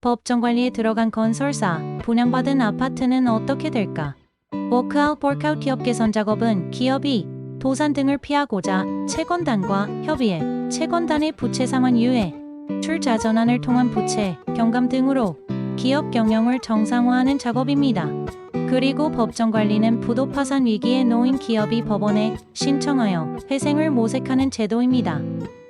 법정 관리에 들어간 건설사, 분양받은 아파트는 어떻게 될까? 워크아웃, workout 기업 개선 작업은 기업이 도산 등을 피하고자 채권단과 협의해 채권단의 부채 상환 유예, 출자 전환을 통한 부채, 경감 등으로 기업 경영을 정상화하는 작업입니다. 그리고 법정 관리는 부도 파산 위기에 놓인 기업이 법원에 신청하여 회생을 모색하는 제도입니다.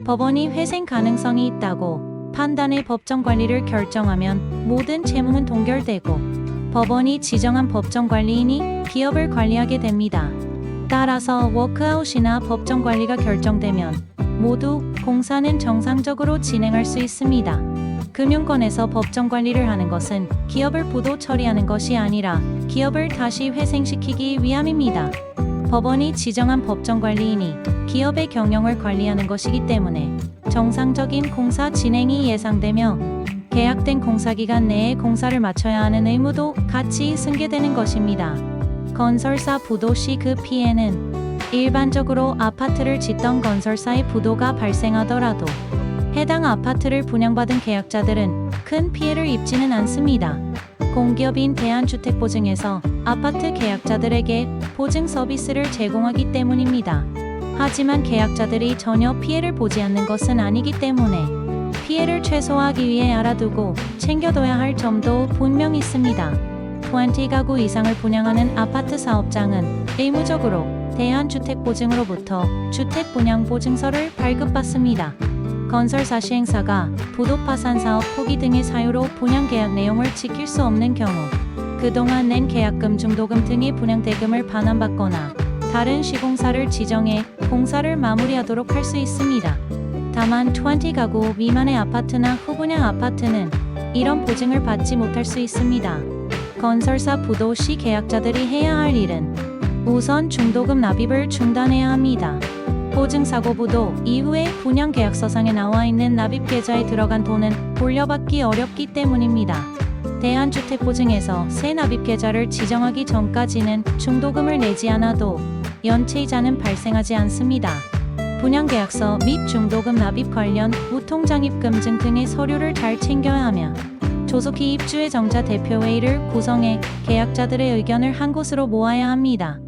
법원이 회생 가능성이 있다고 판단해 법정 관리를 결정하면 모든 채무는 동결되고 법원이 지정한 법정 관리인이 기업을 관리하게 됩니다. 따라서 워크아웃이나 법정 관리가 결정되면 모두 공사는 정상적으로 진행할 수 있습니다. 금융권에서 법정 관리를 하는 것은 기업을 부도 처리하는 것이 아니라 기업을 다시 회생시키기 위함입니다. 법원이 지정한 법정 관리인이 기업의 경영을 관리하는 것이기 때문에 정상적인 공사 진행이 예상되며 계약된 공사 기간 내에 공사를 마쳐야 하는 의무도 같이 승계되는 것입니다. 건설사 부도 시 그 피해는 일반적으로 아파트를 짓던 건설사의 부도가 발생하더라도 해당 아파트를 분양받은 계약자들은 큰 피해를 입지는 않습니다. 공기업인 대한주택보증에서 아파트 계약자들에게 보증 서비스를 제공하기 때문입니다. 하지만 계약자들이 전혀 피해를 보지 않는 것은 아니기 때문에 피해를 최소화하기 위해 알아두고 챙겨둬야 할 점도 분명 있습니다. 20 가구 이상을 분양하는 아파트 사업장은 의무적으로 대한주택보증으로부터 주택분양보증서를 발급받습니다. 건설사 시행사가 부도파산 사업 포기 등의 사유로 분양 계약 내용을 지킬 수 없는 경우 그동안 낸 계약금 중도금 등의 분양 대금을 반환받거나 다른 시공사를 지정해 공사를 마무리하도록 할 수 있습니다. 다만 20 가구 미만의 아파트나 후분양 아파트는 이런 보증을 받지 못할 수 있습니다. 건설사 부도 시 계약자들이 해야 할 일은 우선 중도금 납입을 중단해야 합니다. 보증사고 부도 이후에 분양 계약서상에 나와 있는 납입 계좌에 들어간 돈은 돌려받기 어렵기 때문입니다. 대한주택보증에서 새 납입 계좌를 지정하기 전까지는 중도금을 내지 않아도 연체이자는 발생하지 않습니다. 분양계약서 및 중도금 납입 관련 무통장입금증 등의 서류를 잘 챙겨야 하며 조속히 입주의 정자 대표회의를 구성해 계약자들의 의견을 한 곳으로 모아야 합니다.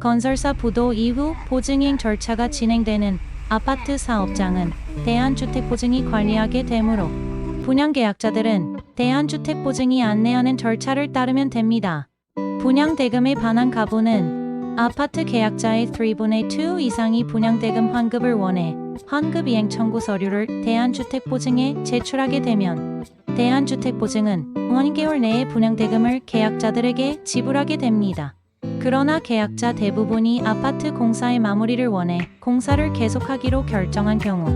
건설사 부도 이후 보증이행 절차가 진행되는 아파트 사업장은 대한주택보증이 관리하게 되므로 분양계약자들은 대한주택보증이 안내하는 절차를 따르면 됩니다. 분양대금에 반한 가부는 아파트 계약자의 3분의 2 이상이 분양대금 환급을 원해 환급이행 청구 서류를 대한주택보증에 제출하게 되면 대한주택보증은 1개월 내에 분양대금을 계약자들에게 지불하게 됩니다. 그러나 계약자 대부분이 아파트 공사의 마무리를 원해 공사를 계속하기로 결정한 경우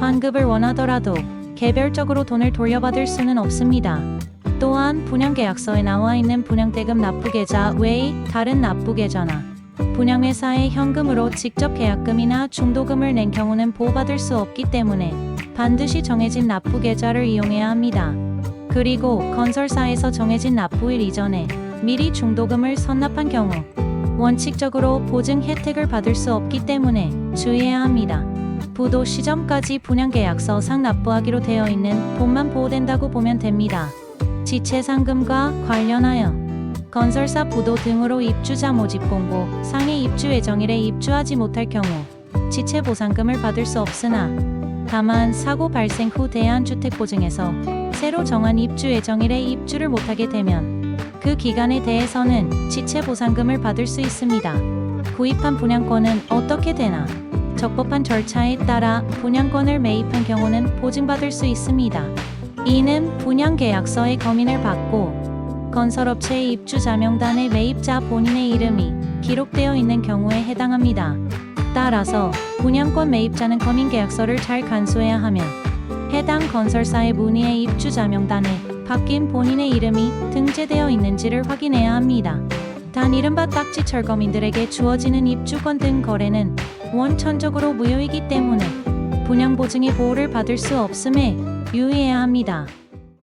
환급을 원하더라도 개별적으로 돈을 돌려받을 수는 없습니다. 또한 분양계약서에 나와 있는 분양대금 납부계좌 외의 다른 납부계좌나 분양회사의 현금으로 직접 계약금이나 중도금을 낸 경우는 보호받을 수 없기 때문에 반드시 정해진 납부 계좌를 이용해야 합니다. 그리고 건설사에서 정해진 납부일 이전에 미리 중도금을 선납한 경우 원칙적으로 보증 혜택을 받을 수 없기 때문에 주의해야 합니다. 부도 시점까지 분양계약서 상 납부하기로 되어 있는 돈만 보호된다고 보면 됩니다. 지체상금과 관련하여 건설사 부도 등으로 입주자 모집 공고 상해 입주 예정일에 입주하지 못할 경우 지체 보상금을 받을 수 없으나 다만 사고 발생 후 대한주택보증에서 새로 정한 입주 예정일에 입주를 못하게 되면 그 기간에 대해서는 지체 보상금을 받을 수 있습니다. 구입한 분양권은 어떻게 되나? 적법한 절차에 따라 분양권을 매입한 경우는 보증받을 수 있습니다. 이는 분양 계약서의 검인을 받고 건설업체의 입주자 명단에 매입자 본인의 이름이 기록되어 있는 경우에 해당합니다. 따라서 분양권 매입자는 검인 계약서를 잘 간수해야 하며 해당 건설사의 문의의 입주자 명단에 바뀐 본인의 이름이 등재되어 있는지를 확인해야 합니다. 단 이른바 딱지 철거민들에게 주어지는 입주권 등 거래는 원천적으로 무효이기 때문에 분양 보증의 보호를 받을 수 없음에 유의해야 합니다.